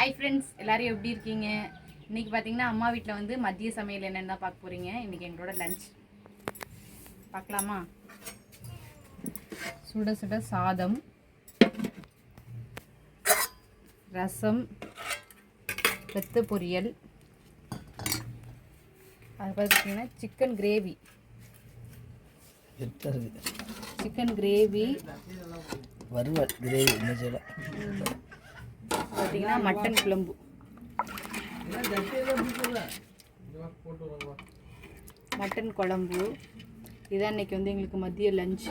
Hi friends எல்லாரும் எப்படி இருக்கீங்க? இன்னைக்கு பார்த்தீங்கன்னா அம்மா வீட்டில் வந்து மதிய சமையல் என்னென்னு தான் பார்க்க போகிறீங்க இன்னைக்கு எங்களோட லஞ்ச் பார்க்கலாமா? சுட சுட சாதம் ரசம் வெத்த பொரியல். அது பார்த்தீங்கன்னா சிக்கன் கிரேவி சிக்கன் கிரேவி வறுவல் கிரேவி பார்த்தீங்கன்னா மட்டன் குழம்பு. மட்டன் குழம்பு. இதான் இன்னைக்கு வந்து எங்களுக்கு மதிய லஞ்ச்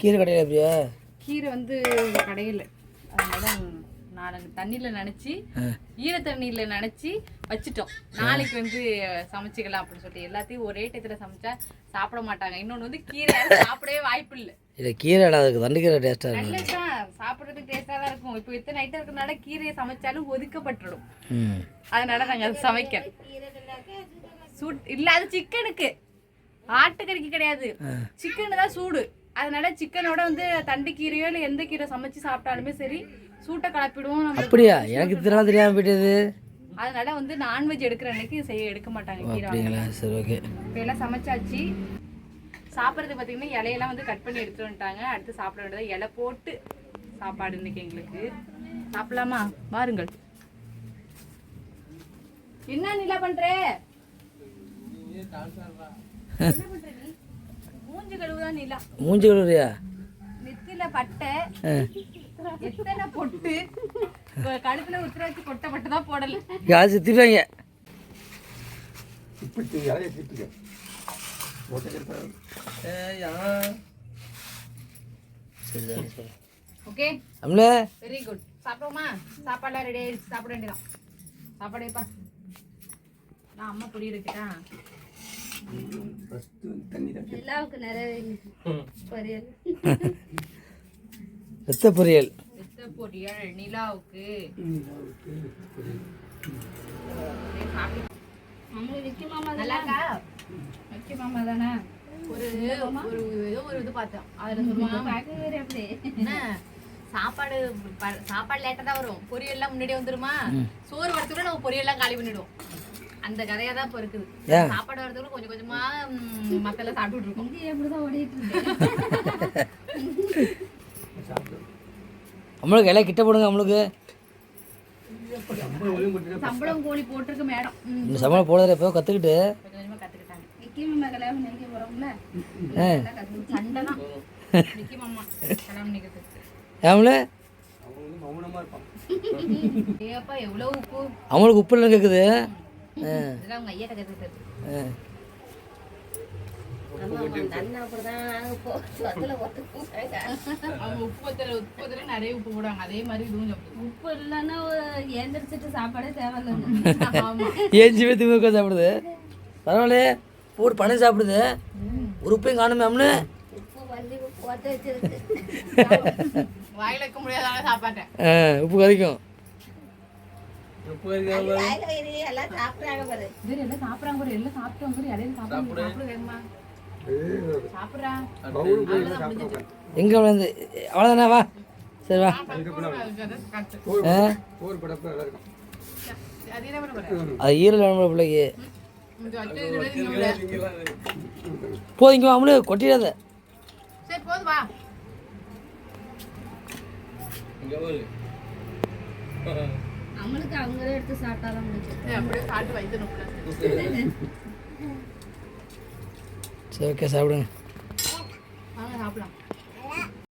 கீரை கடையில் எப்படியா கீரை வந்து கடையில். அதனால நான் தண்ணியில் நினச்சி ஈர தண்ணியில் நினச்சி வச்சுட்டோம். நாளைக்கு வந்து சமைச்சிக்கலாம் அப்படின்னு சொல்லிட்டு எல்லாத்தையும் ஒரே டயத்தில் சமைச்சா சாப்பிட மாட்டாங்க. இன்னொன்று வந்து கீரை சாப்பிடவே வாய்ப்பு இல்லை. இல்லை கீரை அதுக்கு தண்டுக்கீரை டேஸ்ட்டாக இருக்கும் சாப்பிட்றதுக்கு டேஸ்டாக தான் இருக்கும். இப்போ இத்தனை ஐட்டம் இருக்கிறனால கீரையை சமைச்சாலும் ஒதுக்கப்பட்டுடும். அதனால நாங்கள் அதை சமைக்க சூட் இல்ல அது சிக்கனுக்கு ஆட்டுக்கறிக்கு கிடையாது. சிக்கன் தான் சூடு. அதனால சிக்கனோட வந்து தண்டு கீரையோ இல்லை எந்த கீரை சமைச்சு சாப்பிட்டாலுமே சரி சூட்டை கலப்பிடுவோம் நம்ம அப்படியா? எனக்கு இதெல்லாம் தெரியாமல் போயிட்டது. அதனால வந்து நான்வெஜ் எடுக்கிற அன்னைக்கு செய்ய எடுக்க மாட்டாங்க கீரை அப்படிங்களா? சரி ஓகே. இப்போ எல்லாம் சமைச்சாச்சு. சாப்பிட்றது பார்த்தீங்கன்னா இலையெல்லாம் வந்து கட் பண்ணி எடுத்துட்டு வந்துட்டாங்க. அடுத்து சாப்பிட வேண்டியது இலை போட்டு சாப்பாடு இன்னைக்கு எங்களுக்கு. சாப்பிடலாமா? வாருங்கள். என்ன நிலா பண்ற? என்ன பண்ற நிலா. மூஞ்சி கழுவுறியா நெத்தில பட்டை. எத்தனை பொட்டு? கழுத்துல உத்தர வச்சு கொட்டை பட்டு தான் போடல. யாரு திட்டுவாங்க சரி சரி சரி. ஓகே? அம்லே? வெரி குட் சாப்பிடுவோமா? சாப்பாடுலாம் ரெடி ஆயிடுச்சு. சாப்பிட வேண்டியதான் சாப்பாடு வைப்பா. நான் அம்மா பொடி எடுக்கிட்டேன் ரத்த பொரியல். வெத்த பொரியல்? நிலாவுக்கு. நல்லா இருக்கா விக்கி மாமா தானே? ஒரு ஒரு ஏதோ ஒரு இது பார்த்தேன். அதுல சொல்லுவாங்க என்ன? சாப்பாடு ப- சாப்பாடு லேட்டா தான் வரும். பொரியல் எல்லாம் முன்னாடியே வந்துருமா? சோறு வரதுக்குள்ள நம்ம பொரியல் எல்லாம் காலி பண்ணிடுவோம். அந்த கதையா தான் இப்ப இருக்குது? சாப்பாடு வரதுக்குள்ள கொஞ்சம் கொஞ்சமா ம், மத்தெல்லாம் சாப்பிட்டுட்டு இருக்கோம். நம்மளுக்கு இலை கிட்ட போடுங்க நம்மளுக்கு சம்பளம் கோழி போட்டிருக்கு மேடம். இந்த சமையல் போடுறத எப்போ கற்றுக்கிட்டு கொஞ்சம் கொஞ்சமா கத்துக்கிட்டாங்க. ஆ சண்டை தான். விக்கி மாமா கல்யாணம் நிக்கிறது ஏம்ல ஏப்பா எவ்வளவு உப்பு? அவங்களுக்கு உப்பு இல்லை கேட்குது ஆ இதெல்லாம் உப்பு பத்திர உப்பு பத்திர நிறைய உப்பு போடுவாங்க. அதே மாதிரி இதுவும். உப்பு இல்லைன்னா எந்திரிச்சிட்டு சாப்பாடே தேவையில்லை. ஆமா. ஏஞ்சி போய் திமுக சாப்பிடுது. பரவாயில்லையே. போட்டு பணம் சாப்பிடுது. ஒரு உப்பையும் காணுமே அம்னு வாயில வைக்க எல்லாம் சாப்பிடுறாங்க பாரு. எல்லாம் பாரு இடையில சாப்பிடுறாங்க சாப்பிடு. வேகமா. சாப்பிடுறா. அவ்வளவுதான் முடிஞ்சிச்சு. எங்கே வந்து அவ்வளோதானே வா. சரி வா. அது ஈரல் வேணும் பிள்ளைக்கு. போதும் இங்கே அம்மனு கொட்டிடாத. சரி போதும் வா. நம்மளுக்கு அவங்களே எடுத்து சாப்பிட்டாதான் முடிஞ்சு சரி, அப்படியே சாப்பிட்டு வயிற்று சரி ஓகே சாப்பிடுங்க. வாங்க சாப்பிடலாம்.